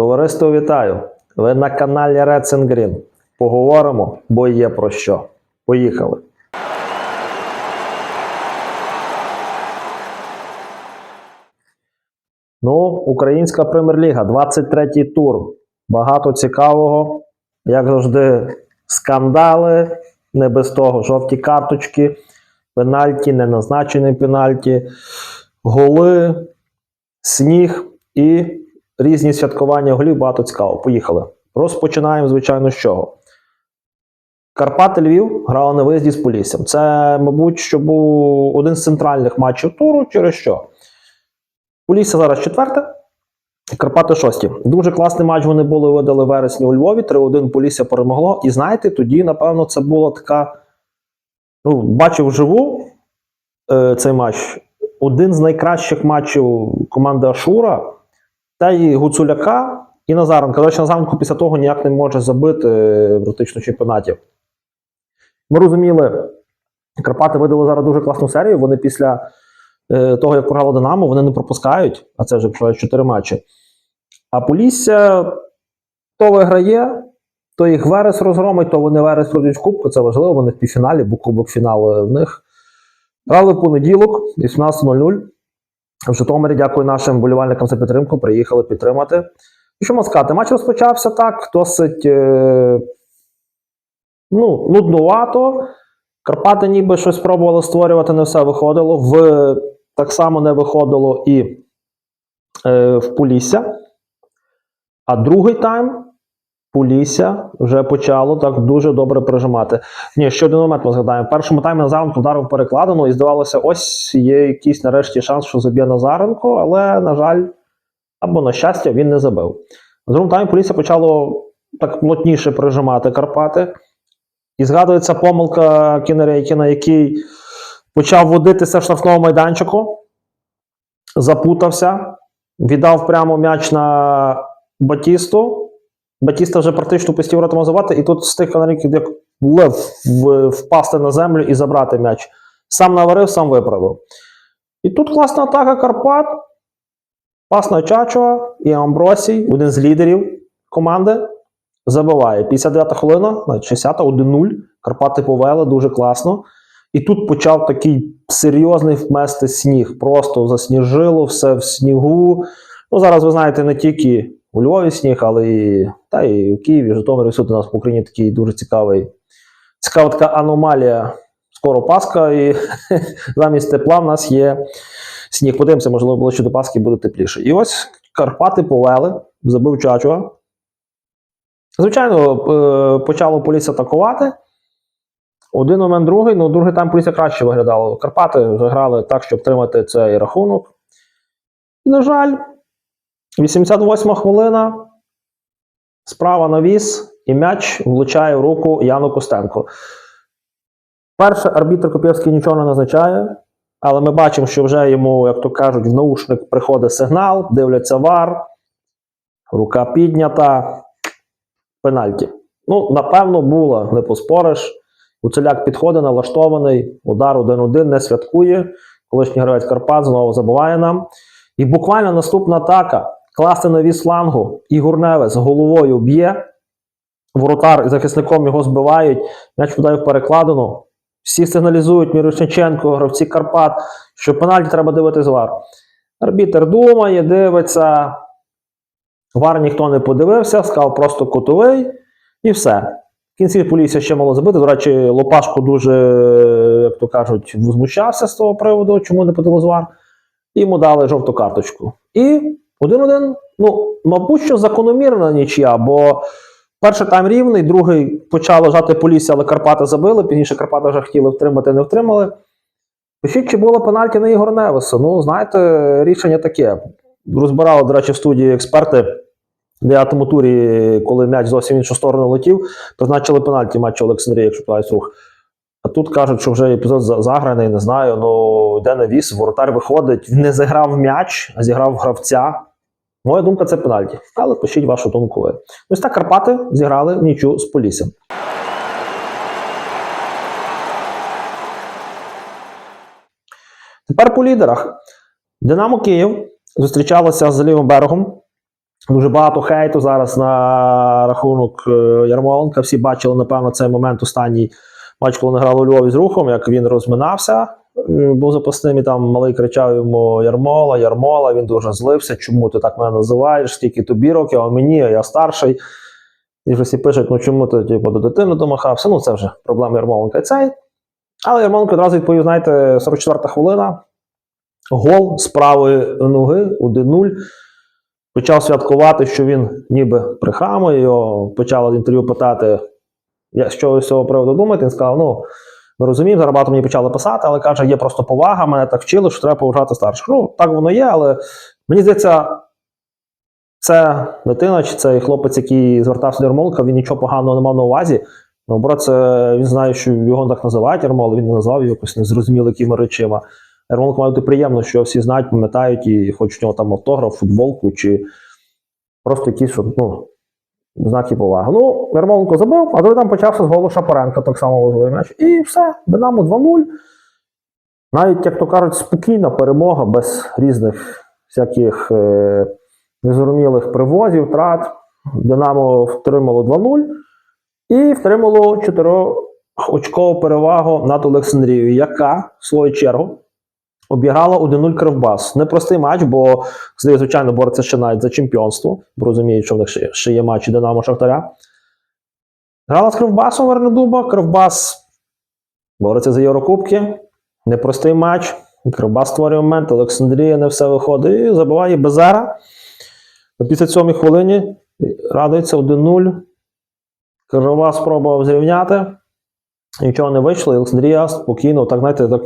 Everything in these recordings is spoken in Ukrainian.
Товариство, вітаю! Ви на каналі Reds and Green. Поговоримо, бо є про що. Поїхали. Ну, Українська прем'єр-ліга, 23-й тур. Багато цікавого. Як завжди, скандали, не без того, жовті карточки, пенальті, неназначені пенальті, голи, сніг і різні святкування голів. Багато цікаво. Поїхали. Розпочинаємо, звичайно, з чого. Карпати Львів грали на виїзді з Поліссям. Це, мабуть, що був один з центральних матчів туру, через що. Полісся зараз четверте, Карпати шості. Дуже класний матч вони були видали вересні у Львові. 3-1 Полісся перемогло. І знаєте, тоді, напевно, це була така. Ну, бачив вживу е, цей матч. Один з найкращих матчів команди Ашура та й Гуцуляка і Назаренка. До Назаренко після того ніяк не може забити е, в практично чемпіонаті. Ми розуміли, Карпати видали зараз дуже класну серію. Вони після е, того, як програло Динамо, вони не пропускають, а це вже пройшло 4 матчі. А Полісся то виграє, то їх Верес розгромить, то вони Верес пройдуть в Кубку. Це важливо, вони в півфіналі, бо Кубок фіналу в них. Грали в понеділок, 18.00. В Житомирі, дякую нашим болівальникам за підтримку. Приїхали підтримати. І що можна сказати? Матч розпочався так, досить е, ну, нуднувато. Карпати ніби щось пробували створювати, не все виходило. В, так само не виходило і е, в Полісся. А другий тайм Полісся вже почало так дуже добре прижимати. Ні, ще один момент ми згадаємо. В першому таймі Назаренко вдарив перекладину, і здавалося, ось є якийсь нарешті шанс, що заб'є Назаренко, але, на жаль, або на щастя, він не забив. В другому таймі Полісся почало так плотніше прижимати Карпати. І згадується помилка Кінерейкіна, який почав водитися в штрафному майданчику, запутався, віддав прямо м'яч на Батісту. Батіста вже практично пустів воротами забати, і тут встиг Кінерейкін як лев впасти на землю і забрати м'яч. Сам наварив, сам виправив. І тут класна атака Карпат. Пас на і Амбросій, один з лідерів команди, забиває. 59 хвилина, навіть 60 1-0. Карпати повели дуже класно. І тут почав такий серйозний вмести сніг. Просто засніжило, все в снігу. Ну, зараз ви знаєте, не тільки у Львові сніг, але і, та і у Києві, Житомирі, всюди у нас в Україні такий дуже цікавий, цікава така аномалія. Скоро Пасха, і замість тепла в нас є сніг. Подивимося, можливо, ближче до Пасхи буде тепліше. І ось Карпати повели, забив Чачуа. Звичайно, е, почало Полісся атакувати. Один момент другий, ну другий тайм Полісся краще виглядало. Карпати вже грали так, щоб тримати цей рахунок. На жаль, 88 хвилина. Справа навіс, і м'яч влучає в руку Яну Костенко. Перше, арбітр Копєвський нічого не назначає, але ми бачимо, що вже йому, як то кажуть, в наушник приходить сигнал, дивляться вар, рука піднята, пенальті. Ну, напевно, було, не поспориш. Гуцуляк підходить, налаштований, удар 1-1, не святкує. Колишній гравець Карпат знову забиває нам. І буквально наступна атака. Класти навіс флангу. Ігор Невес головою б'є. Воротар із захисником його збивають. М'яч подає в перекладину. Всі сигналізують Мірошниченко, гравці Карпат, що пенальті треба дивитись вар. Арбітер думає, дивиться. Вар ніхто не подивився, сказав просто котовий, і все. В кінці Полісся ще мало забити. До речі, Лопашко дуже, як то кажуть, возмущався з того приводу, чому не подали вар. І йому дали жовту карточку. І один-один, ну, мабуть, що закономірна нічия, бо перший тайм рівний, другий почало жати Полісся, але Карпати забили. Пізніше Карпати вже хотіли втримати, не втримали. Пишіть, чи було пенальті на Ігор Невеса. Ну, знаєте, рішення таке. Розбирали, до речі, в студії експерти в 9-му турі, коли м'яч зовсім в іншу сторону летів, призначили пенальті матчу Олександрії, якщо плавають рух. А тут кажуть, що вже епізод заграний, не знаю. Ну, йде навіс, воротар виходить, не зіграв м'яч, а зіграв гравця. Моя думка це пенальті. Але пишіть вашу думку ви. Ось так Карпати зіграли в нічу з Поліссям. Тепер по лідерах. Динамо Київ зустрічалося з лівим берегом. Дуже багато хейту зараз на рахунок е, Ярмоленка. Всі бачили, напевно, цей момент останній матч, коли вони грали у Львові з рухом, як він розминався. Е, Був запасним і там малий кричав йому Ярмола, Ярмола. Він дуже злився. Чому ти так мене називаєш? Скільки тобі років, а мені, а я старший. І вже всі пишуть, ну чому ти типу, до дитини домахався? Ну, це вже проблема Ярмоленка і цей. Але Ярмоленко одразу відповів: знаєте, 44-та хвилина. Гол з правої ноги 1-0 почав святкувати, що він ніби прихрамує. Його почали в інтерв'ю питати, що ви з цього приводу думаєте. Він сказав: ну, ми розуміємо, зараз мені почали писати, але каже, є просто повага, мене так вчили, що треба поважати старших. Ну, так воно є, але мені здається, це дитина, чи цей хлопець, який звертався до Ярмоленка, він нічого поганого не мав на увазі. Наоборот, це він знає, що його так називають Ярмол, він не назвав його якось незрозуміло якими речима. Ярмоленко має бути приємно, що всі знають, пам'ятають і хочуть у нього там автограф, футболку чи просто якісь щоб, ну, знаки поваги. Ну, Ярмоленко забив, а тоді там почався з голу Шапоренка, так само важливий м'яч. І все, Динамо 2-0. Навіть, як то кажуть, спокійна перемога без різних всяких е, незрозумілих привозів, втрат. Динамо втримало 2-0 і втримало 4-очкову перевагу над Олександрією, яка, в свою чергу, обіграла 1-0 Кривбас. Непростий матч, бо звичайно, бореться ще навіть за чемпіонство, бо розуміють, що в них ще, є матчі Динамо Шахтаря. Грала з Кривбасом Вернедуба. Кривбас бореться за Єврокубки. Непростий матч. Кривбас створює момент, Олександрія не все виходить і забиває Безера. На 57-й хвилині радується 1-0. Кривбас спробував зрівняти. Нічого не вийшло, і Олександрія спокійно, так знаєте, так.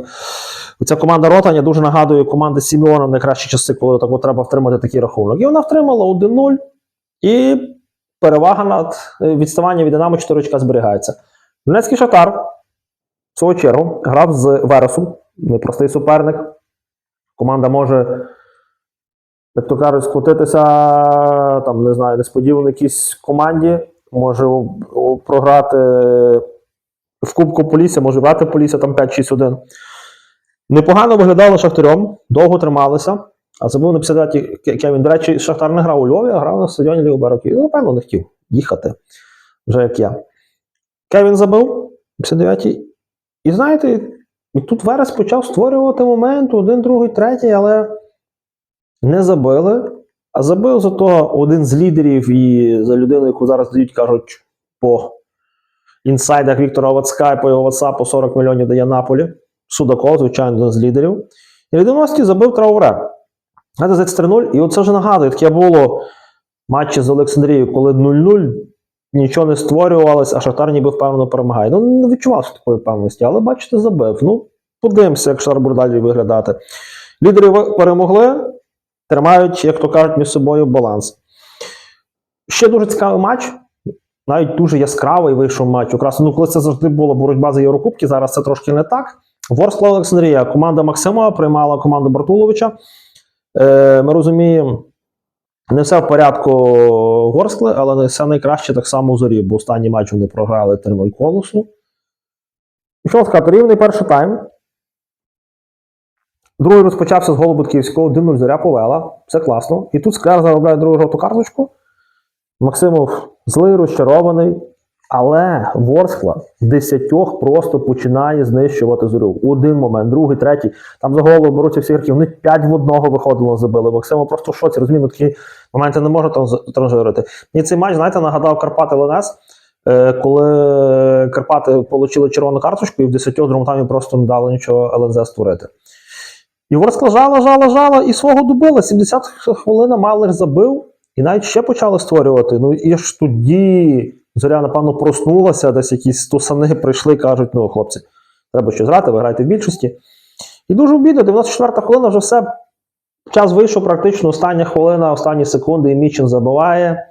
Ця команда Ротаня дуже нагадує команди Сімеона в найкращі часи, коли так треба втримати такий рахунок. І вона втримала 1-0, і перевага над е, відставання від Динамо 4 очка зберігається. Донецький Шатар, в свою чергу, грав з Вересом, непростий суперник. Команда може, як то кажуть, скотитися, там, не знаю, несподівано якійсь команді, може програти в Кубку Полісся, може брати Полісся там 5-6-1. Непогано виглядало Шахтарем, довго трималися. А забув на 59 й Кевін. До речі, Шахтар не грав у Львові, а грав на стадіоні Лівоберок. Ну, напевно, не хотів їхати. Вже як я. Кевін забив 59-й. І знаєте, і тут Верес почав створювати момент, один, другий, третій, але не забили. А забив зато один з лідерів і за людину, яку зараз дають, кажуть, по інсайдах Віктора Вацка і по його WhatsApp 40 мільйонів дає Наполі. Судаков, звичайно, один з лідерів. І в 90-ті забив Трауре. Знаєте, здається, 3-0. І оце вже нагадує, таке було матчі з Олександрією, коли 0-0, нічого не створювалось, а Шахтар ніби впевнено перемагає. Ну, не відчував такої впевненості, але бачите, забив. Ну, подивимося, як Шахтар буде далі виглядати. Лідери перемогли, тримають, як то кажуть, між собою баланс. Ще дуже цікавий матч. Навіть дуже яскравий вийшов матч. Якраз ну, коли це завжди була боротьба за Єврокубки, зараз це трошки не так. Ворскла Олександрія, команда Максимова приймала команду Бартуловича. Е, ми розуміємо, не все в порядку Ворскли, але не все найкраще так само у зорі, бо останній матч вони програли 3-0 колосу. Що сказати, рівний перший тайм. Другий розпочався з голу Бутківського, 1-0 зоря повела. Все класно. І тут Скляр заробляє другу жовту карточку. Максимов злий, розчарований. Але Ворскла десятьох просто починає знищувати зорю. Один момент, другий, третій. Там за голову беруться всі гравці. Вони п'ять в одного виходило, забили. Максимов просто в шоці. Розумію, ну, такі моменти не можна транжирити. Мені цей матч, знаєте, нагадав Карпати Ленес, е, коли Карпати отримали червону карточку і в десятьох другому таймі просто не дали нічого ЛНЗ створити. І Ворскла жала, жала, жала і свого добила. 70 хвилин Малер забив, і навіть ще почали створювати. Ну і ж тоді зоря, напевно, проснулася, десь якісь тусани прийшли, кажуть: ну, хлопці, треба щось грати, ви граєте в більшості. І дуже обідно, 94-та хвилина вже все. Час вийшов практично остання хвилина, останні секунди, і Мічин забиває.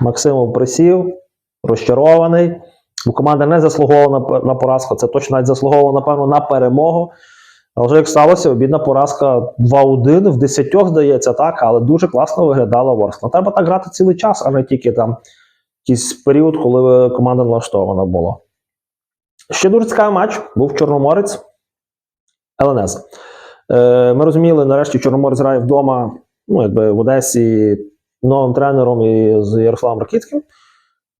Максимов присів, розчарований. Бо команда не заслуговувала на, поразку. Це точно навіть заслуговувала, напевно, на перемогу. А вже як сталося, обідна поразка 2-1, в 10 здається, так, але дуже класно виглядала Ворскла. Треба так грати цілий час, а не тільки там якийсь період, коли команда налаштована була. Ще дуже цікавий матч був Чорноморець ЛНС. Е, ми розуміли, нарешті Чорноморець грає вдома, ну, якби в Одесі новим тренером і з Ярославом Ракітським.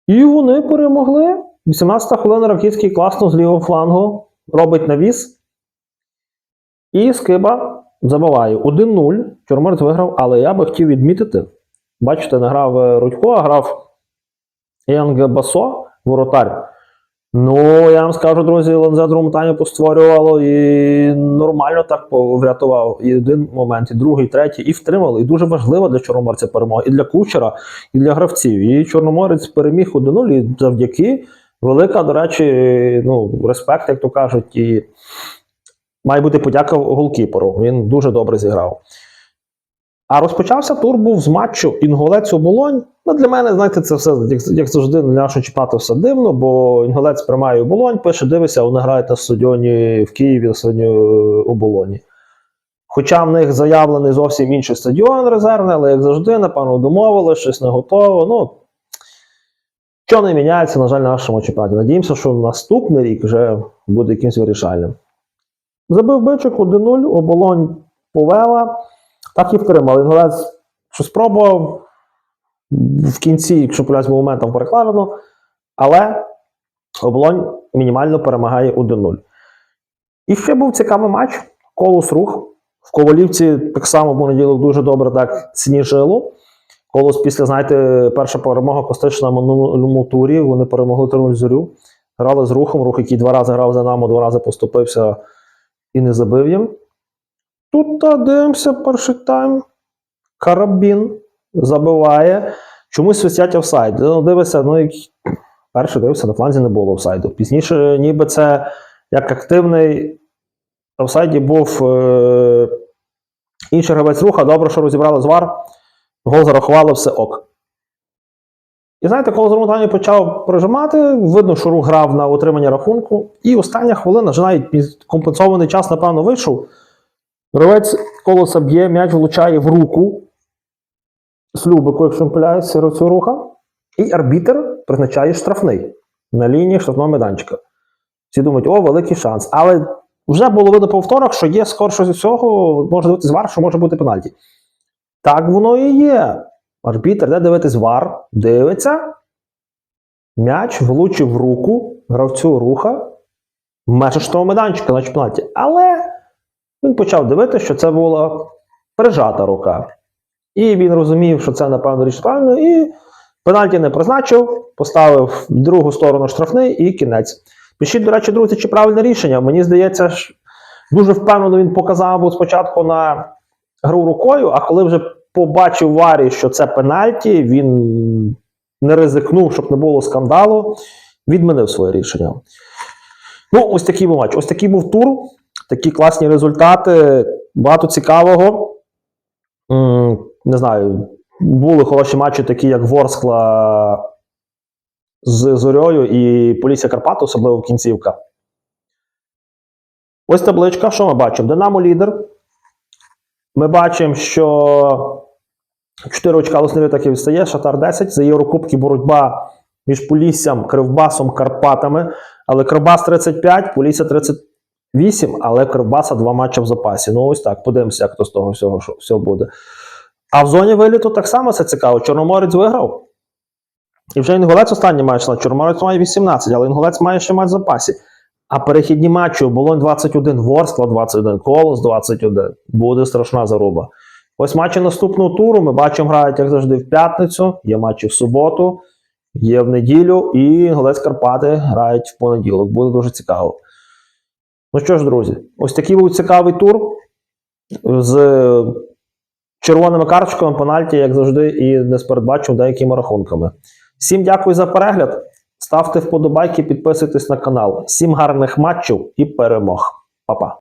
І вони перемогли. 18 хвилина Ракітський класно з лівого флангу робить навіс. І Скиба забиває 1-0. Чорноморець виграв, але я би хотів відмітити. Бачите, не грав е, Рудько, а грав Янг Басо, воротар. Ну, я вам скажу, друзі, Ланзе другому таймі постворювало і нормально так врятував. І один момент, і другий, і третій, і втримали. І дуже важливо для Чорноморця перемога, і для кучера, і для гравців. І Чорноморець переміг 1-0, і завдяки велика, до речі, ну, респект, як то кажуть, і має бути подяка голкіперу. Він дуже добре зіграв. А розпочався тур був з матчу Інголець оболонь. Ну, для мене, знаєте, це все, як, як завжди, для нашого чіпати все дивно, бо Інгулець приймає оболонь, пише, дивися, вони грають на стадіоні в Києві, на стадіоні е, оболоні. Хоча в них заявлений зовсім інший стадіон резервний, але як завжди, напевно, домовили, щось не готово. Ну, що не міняється, на жаль, на нашому чемпіонаті. Надіємося, що наступний рік вже буде якимось вирішальним. Забив бичок 1-0, оболонь повела, так і втримали. Інгулець що спробував в кінці, якщо полясь моментом перекладено, але оболонь мінімально перемагає 1-0. І ще був цікавий матч. Колос рух. В Ковалівці так само понеділок дуже добре так сніжило. Колос після, знаєте, перша перемога Костична на минулому турі. Вони перемогли 3 зорю. Грали з рухом, рух, який два рази грав за нами, два рази поступився і не забив їм. Тут дивимося перший тайм. Карабін забиває. Чомусь свистять офсайд. Ну, дивися, ну як перший дивився, на фланзі не було офсайду. Пізніше, ніби це як активний офсайді був е- інший гравець руха. Добре, що розібрали з вар. Гол зарахували, все ок. І знаєте, коли Зрумотані почав прижимати, видно, що рух грав на утримання рахунку. І остання хвилина, вже навіть компенсований час, напевно, вийшов. Гравець колоса б'є, м'яч влучає в руку Слюбику, якщо помиляюсь, цього руха. І арбітер призначає штрафний на лінії штрафного майданчика. Всі думають, о, великий шанс. Але вже було видно по повторах, що є скорше з всього, може дивитись вар, що може бути пенальті. Так воно і є. Арбітер, де дивитись вар, дивиться. М'яч влучив в руку гравцю руха в межах штрафного майданчика на чемпіонаті. Але він почав дивитися, що це була прижата рука. І він розумів, що це, напевно, річ правильно, і пенальті не призначив, поставив в другу сторону штрафний і кінець. Пишіть, до речі, друзі, чи правильне рішення. Мені здається, дуже впевнено він показав спочатку на гру рукою, а коли вже побачив Варі, що це пенальті, він не ризикнув, щоб не було скандалу, відмінив своє рішення. Ну, ось такий був матч. Ось такий був тур, такі класні результати, багато цікавого. Не знаю, були хороші матчі, такі як Ворскла з Зорьою і Полісся Карпат, особливо кінцівка. Ось табличка, що ми бачимо? Динамо лідер. Ми бачимо, що 4 очка так і відстає, Шатар 10. За Єврокубки боротьба між Поліссям, Кривбасом, Карпатами. Але Кривбас 35, Полісся 38, але Кривбаса два матчі в запасі. Ну ось так, подивимося, як то з того всього, що, всього буде. А в зоні виліту так само це цікаво. Чорноморець виграв. І вже Інгулець останній матч Чорноморець має 18, але Інгулець має ще матч в запасі. А перехідні матчі Оболонь 21, Ворскла 21, Колос 21. Буде страшна заруба. Ось матчі наступного туру ми бачимо, грають, як завжди, в п'ятницю, є матчі в суботу, є в неділю, і Інгулець Карпати грають в понеділок. Буде дуже цікаво. Ну що ж, друзі, ось такий був цікавий тур з червоними карточками, пенальті, як завжди, і не з передбачив деякими рахунками. Всім дякую за перегляд. Ставте вподобайки, підписуйтесь на канал. Всім гарних матчів і перемог. Па-па.